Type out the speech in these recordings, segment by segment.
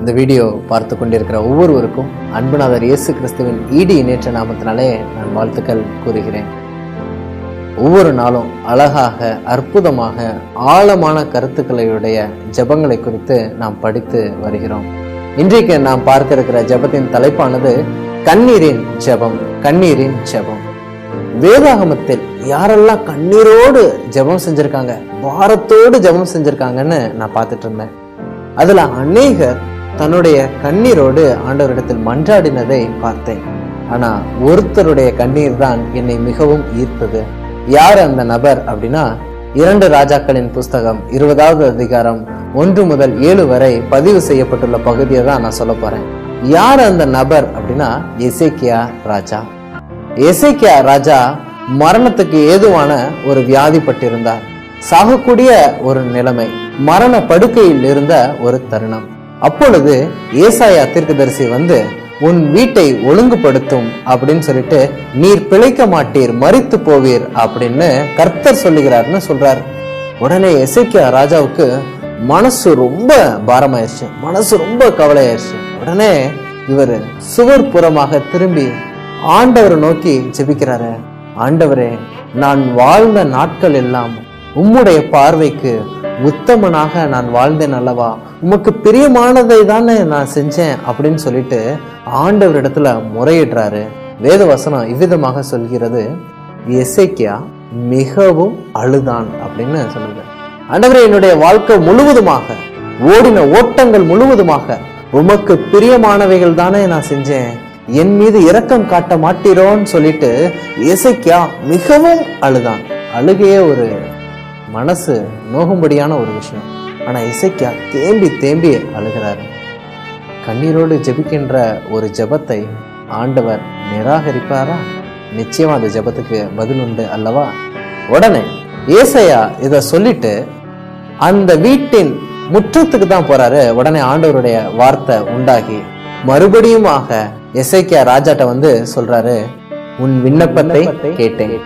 இந்த வீடியோ பார்த்து கொண்டிருக்கிற ஒவ்வொருவருக்கும் அன்புநாதர் இயேசு கிறிஸ்துவின் ஈடு இணைற்ற நாமத்தினாலே நான் வாழ்த்துக்கள் கூறுகிறேன். ஒவ்வொரு நாளும் அழகாக அற்புதமாக ஆழமான கருத்துக்களையுடைய ஜபங்களை குறித்து நாம் படித்து வருகிறோம். இன்றைக்கு நாம் பார்க்க இருக்கிற ஜெபத்தின் தலைப்பானது கண்ணீரின் ஜெபம் கண்ணீரின் ஜெபம். வேதாகமத்தில் யாரெல்லாம் கண்ணீரோடு ஜெபம் செஞ்சிருக்காங்க பாரத்தோடு ஜெபம் செஞ்சிருக்காங்கன்னு நான் பார்த்துட்டு இருந்தேன். அதுல அநேகர் தன்னுடைய கண்ணீரோடு ஆண்டவரிடத்தில் மன்றாடினதை பார்த்தேன். ஆனா ஒருத்தருடைய கண்ணீர் தான் என்னை மிகவும் ஈர்த்தது. யார் அந்த நபர் அப்படின்னா இரண்டு ராஜாக்களின் புஸ்தகம் இருபதாவது அதிகாரம் ஒன்று முதல் ஏழு வரை பதிவு செய்யப்பட்டுள்ள பகுதியை தான் நான் சொல்ல போறேன். யார் அந்த நபர் அப்படின்னா எசேக்கியா ராஜா. எசேக்கியா ராஜா மரணத்துக்கு ஏதுவான ஒரு வியாதிப்பட்டிருந்தார். சாகக்கூடிய ஒரு நிலைமை மரண படுக்கையில் இருந்த ஒரு தருணம். அப்பொழுது ஏசாயா தீர்க்கதரிசி வந்து உன் வீட்டை ஒழுங்குபடுத்தும் அப்படின்னு சொல்லிட்டு நீர் பிழைக்க மாட்டீர் மறித்து போவீர் அப்படின்னு கர்த்தர் சொல்லுகிறார்னு சொல்றார். உடனே எசைக்கியா ராஜாவுக்கு மனசு ரொம்ப பாரமாயிருச்சு. மனசு ரொம்ப கவலையாயிருச்சு. உடனே இவர் சுவர் புறமாக திரும்பி ஆண்டவரை நோக்கி ஜெபிக்கிறாரு. ஆண்டவரே நான் வாழ்ந்த நாட்கள் எல்லாம் உம்முடைய பார்வைக்கு உத்தமனாக நான் வாழ்ந்தேன் அல்லவா? உமக்கு பிரியமானதை தானே நான் செஞ்சேன் அப்படின்னு சொல்லிட்டு ஆண்டவரிடத்துல முறையிடுறாரு. வேத வசனம் இவ்விதமாக சொல்கிறது எசைக்கியா மிகவும் அழுதான் அப்படின்னு சொல்லுங்க. ஆண்டவரே என்னுடைய வாழ்க்கை முழுவதுமாக ஓடின ஓட்டங்கள் முழுவதுமாக உமக்கு பிரியமானவைகள் தானே நான் செஞ்சேன். என் மீது இரக்கம் காட்ட மாட்டீரோன்னு சொல்லிட்டு இசைக்கியா மிகவும் அழுதான். அழுகையே ஒரு மனசு நோகும்படியான ஒரு விஷயம். ஆனா இசைக்கியா தேம்பி தேம்பி அழுகிறாரு. கண்ணீரோடு ஜெபிக்கின்ற ஒரு ஜெபத்தை ஆண்டவர் நிராகரிப்பாரா? நிச்சயமா அந்த ஜெபத்துக்கு பதில் உண்டு அல்லவா? உடனே ஏசையா இத சொல்லிட்டு அந்த வீட்டின் முற்றத்துக்கு தான் போறாரு. உடனே ஆண்டவருடைய வார்த்தை உண்டாகி மறுபடியுமாக எசைக்கியா ராஜாட்ட வந்து சொல்றாரு உன் விண்ணப்பத்தை கேட்டேன்.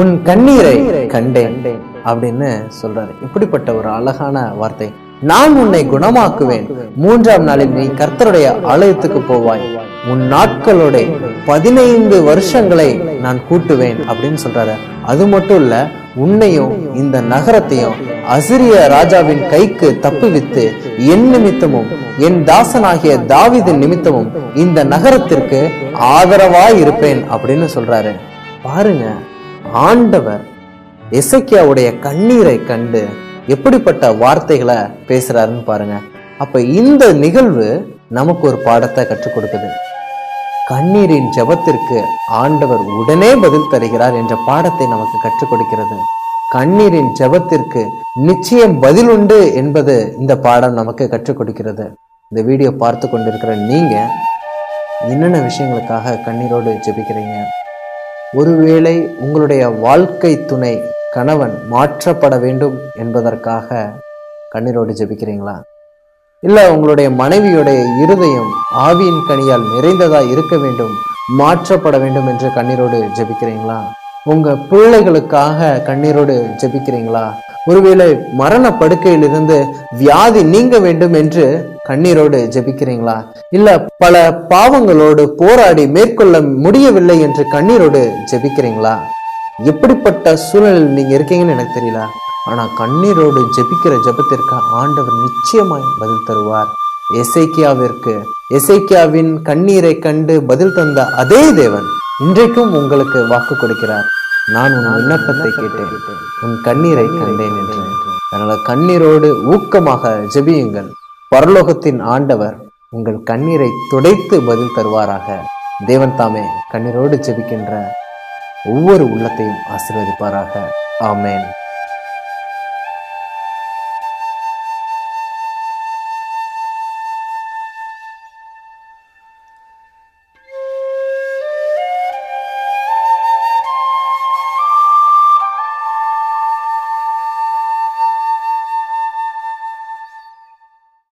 உன் கண்ணீரை கண்டேன். அப்படின்னு சொல்றாரு. இப்படிப்பட்ட ஒரு அழகான வார்த்தை. நான் உன்னை குணமாக்குவேன். மூன்றாம் நாளில் நீ கர்த்தருடைய ஆலயத்துக்கு போவாய். உன் நாட்களோட பதினைந்து வருஷங்களை நான் கூட்டுவேன். அப்படின்னு சொல்றாரு. அது மட்டும் இல்ல உன்னையும் இந்த நகரத்தையும் அசிரிய ராஜாவின் கைக்கு தப்புவித்து என் நிமித்தமும் என் தாசனாகிய தாவிதின் நிமித்தமும் இந்த நகரத்திற்கு ஆதரவாய் இருப்பேன் அப்படின்னு சொல்றாரு. பாருங்க ஆண்டவர் எசக்கியாவுடைய கண்ணீரை கண்டு எப்படிப்பட்ட வார்த்தைகளை பேசுறாருன்னு பாருங்க. அப்ப இந்த நிகழ்வு நமக்கு ஒரு பாடத்தை கற்றுக் கொடுக்குது. கண்ணீரின் ஜெபத்திற்கு ஆண்டவர் உடனே பதில் தருகிறார் என்ற பாடத்தை நமக்கு கற்றுக் கொடுக்கிறது. கண்ணீரின் ஜெபத்திற்கு நிச்சயம் பதில் உண்டு என்பது இந்த பாடம் நமக்கு கற்றுக் கொடுக்கிறது. இந்த வீடியோ பார்த்து கொண்டிருக்கிற நீங்க என்னென்ன விஷயங்களுக்காக கண்ணீரோடு ஜெபிக்கிறீங்க? ஒருவேளை உங்களுடைய வாழ்க்கை துணை கணவன் மாற்றப்பட வேண்டும் என்பதற்காக கண்ணீரோடு ஜெபிக்கிறீங்களா? இல்லை உங்களுடைய மனைவியுடைய இருதயம் ஆவியின் கனியால் நிறைந்ததாக இருக்க வேண்டும் மாற்றப்பட வேண்டும் என்று கண்ணீரோடு ஜெபிக்கிறீங்களா? உங்கள் பிள்ளைகளுக்காக கண்ணீரோடு ஜெபிக்கிறீங்களா? ஒருவேளை மரண படுக்கையிலிருந்து வியாதி நீங்க வேண்டும் என்று கண்ணீரோடு ஜெபிக்கிறீங்களா? இல்ல பல பாவங்களோடு போராடி மேற்கொள்ள முடியவில்லை என்று கண்ணீரோடு ஜெபிக்கிறீங்களா? எப்படிப்பட்ட சூழலில் நீங்க இருக்கீங்கன்னு எனக்கு தெரியல. ஆனா கண்ணீரோடு ஜெபிக்கிற ஜெபத்திற்கு ஆண்டவர் நிச்சயமாய் பதில் தருவார். எசைக்கியாவிற்கு எசைக்கியாவின் கண்ணீரை கண்டு பதில் தந்த அதே தேவன் இன்றைக்கும் உங்களுக்கு வாக்கு கொடுக்கிறார். நான் உன் விண்ணப்பத்தை கேட்டேன். உன் கண்ணீரை கண்டேன் என்று அதனால கண்ணீரோடு ஊக்கமாக ஜெபியுங்கள். பரலோகத்தின் ஆண்டவர் உங்கள் கண்ணீரை துடைத்து பதில் தருவாராக. தேவன் தாமே கண்ணீரோடு ஜெபிக்கின்ற ஒவ்வொரு உள்ளத்தையும் ஆசிர்வதிப்பாராக. ஆமேன்.